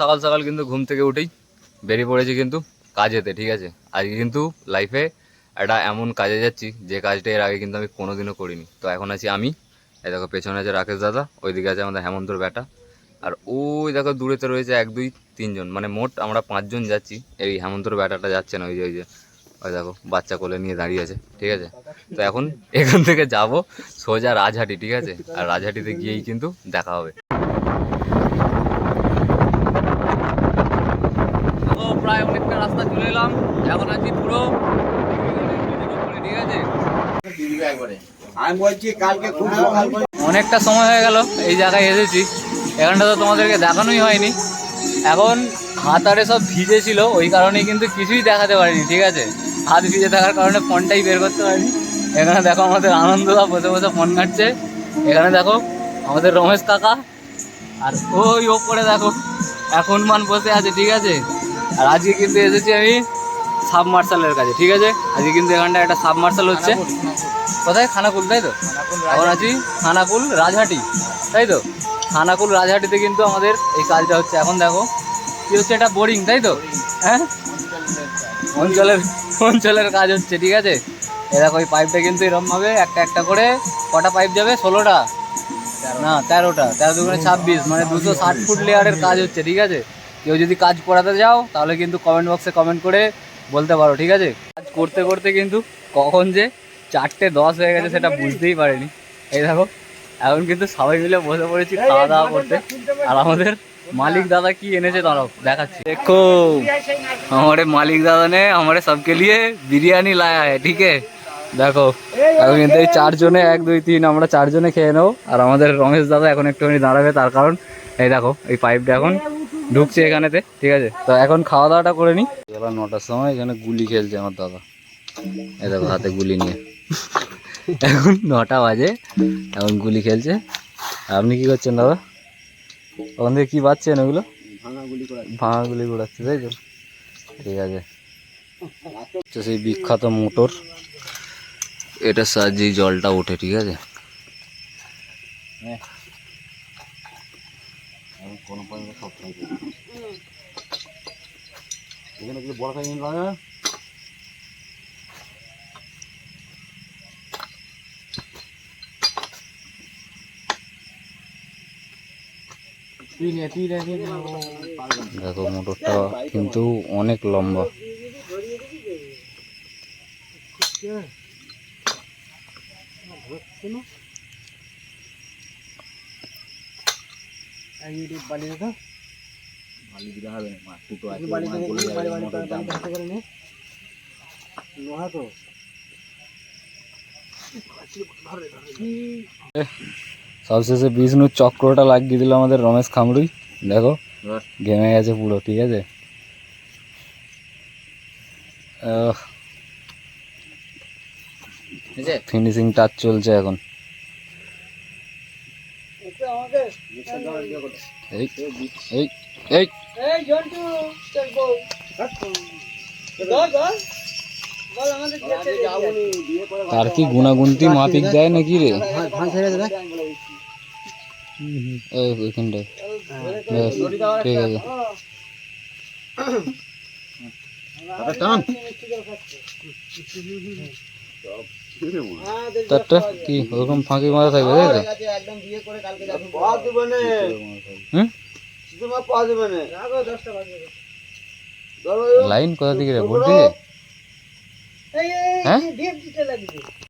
সকাল সকাল কিন্তু ঘুম থেকে উঠেই বেরিয়ে পড়েছি কিন্তু কাজেতে, ঠিক আছে? আজকে কিন্তু লাইফে একটা এমন কাজে যাচ্ছি, যে কাজটা এর আগে কিন্তু আমি কোনোদিনও করিনি। তো এখন আছি আমি এই দেখো পেছনে আছে রাকেশ দাদা, ওইদিকে আছে আমাদের হেমন্তর বেটা। আর ওই দেখো দূরেতে রয়েছে এক, দুই, তিনজন মানে মোট আমরা পাঁচজন যাচ্ছি। এই হেমন্তর বেটাটা যাচ্ছে না, ওই যে ওই যে, ওই দেখো, বাচ্চা কোলে নিয়ে দাঁড়িয়ে আছে, ঠিক আছে? তো এখন এখান থেকে যাব সোজা রাজহাটি, ঠিক আছে? আর রাজহাটিতে গিয়েই কিন্তু দেখা হবে তো প্রায় অনেকটা রাস্তা চলে এলাম এখন আছি পুরো। ঠিক আছে আমি বলছি কালকে অনেকটা সময় হয়ে গেল এই জায়গায় এসেছি। এখানটা তো তোমাদেরকে দেখানোই হয়নি। এখন হাত আরে সব ভিজে ছিল ওই কারণেই কিন্তু কিছুই দেখাতে পারিনি ঠিক আছে? হাত ভিজে থাকার কারণে ফোনটাই বের করতে পারিনি। এখানে দেখো আমাদের আনন্দদা বসে বসে ফোন ঘাটছে। এখানে দেখো আমাদের রমেশ কাকা আর ওই ওপরে দেখো এখন মান বসে আছে ঠিক আছে? আর আজকে কিন্তু এসেছি আমি সাবমার্শালের কাছে, ঠিক আছে? আজকে কিন্তু এখানটা একটা সাবমার্শাল হচ্ছে। কোথায়? খানাকুল, তাই তো? এখন আছি খানাকুল রাজহাটি, তাই তো? খানাকুল রাজহাটিতে কিন্তু আমাদের এই কাজটা হচ্ছে। এখন দেখো, কি হচ্ছে? এটা বোরিং, তাই তো? হ্যাঁ? অঞ্চলের অঞ্চলের কাজ হচ্ছে, ঠিক আছে? এ দেখো, এই পাইপটা কিন্তু এরকমভাবে একটা একটা করে কটা পাইপ যাবে? ষোলোটা? না, তেরোটা। তেরো দুগুণে ছাব্বিশ মানে দুশো ষাট ফুট লেয়ারের কাজ হচ্ছে, ঠিক আছে? কেউ যদি কাজ করাতে যাও তাহলে কিন্তু কমেন্ট বক্সে কমেন্ট করে বলতে পারো ঠিক আছে কাজ করতে করতে কিন্তু কখন যে চারটে দশ হয়ে গেছে সেটা বুঝতেই পারিনি এই দেখো এখন কিন্তু সবাই মিলে বসে পড়েছি খাওয়া দাওয়া করতে আর আমাদের মালিক দাদা কি এনেছে দাঁড়াও দেখাচ্ছি দেখো हमारे मालिक दादा ने हमारे सबके लिए বিরিয়ানি লায়া है ঠিক है দেখো এখন কিন্তু এই চারজনে এক দুই তিন আমরা চারজনে খেয়ে নেবো আর আমাদের রমেশ দাদা এখন একটুখানি দাঁড়াবে তার কারণ এই দেখো এই পাইপটা এখন ঢুকছে এখানেতে ঠিক আছে? তো এখন খাওয়া দাওয়াটা করে নিই বেলা নটার সময় এখানে গুলি খেলছে আমার দাদা। এই দেখো হাতে গুলি নিয়ে। এখন নটা বাজে এখন গুলি খেলছে। আপনি কি করছেন দাদা? ওখান থেকে কি বাচ্ছেন ওগুলো ভাঙা গুলি ভাঙা গুলি ঘোরাচ্ছে তাই তো? ঠিক আছে। হচ্ছে সেই বিখ্যাত মোটর এটার সাহায্যেই জলটা ওঠে ঠিক আছে? কোনো পয়েন্টে সব থাকে। এখানে কিছু বড় সাইজ লাগে তুই নে? তুই নে তুই নে পারবেন দেখো মোটরটা কিন্তু অনেক লম্বা। বালি দিতে বালি দিতে হবে মাছ দুটো আছে বালি দিতে বলে যাবে মোটর দাম করে নে। লোহা তো। সবশেষে বিষ্ণুর চক্রটা লাগিয়ে দিল আমাদের রমেশ খামরুই। দেখো ঘেমে গেছে পুরো ঠিক আছে? ফিনিশিং টাচ চলছে এখন। এই এই এই তার কি গুণাগুনতি মাপিক দেয় নাকি রে? ভাঙ ছেড়ে দে এই ওইখানটায় ব্যাস, ঠিক আছে। টান। তারটা কি ওরকম ফাঁকি মারা থাকবে তাই তো একদম বিয়ে করে কালকে যাব পাওয়া দেবে না হুম পাওয়া দেবে না লাইন কোথা থেকে রে ভোট দিয়ে হ্যাঁ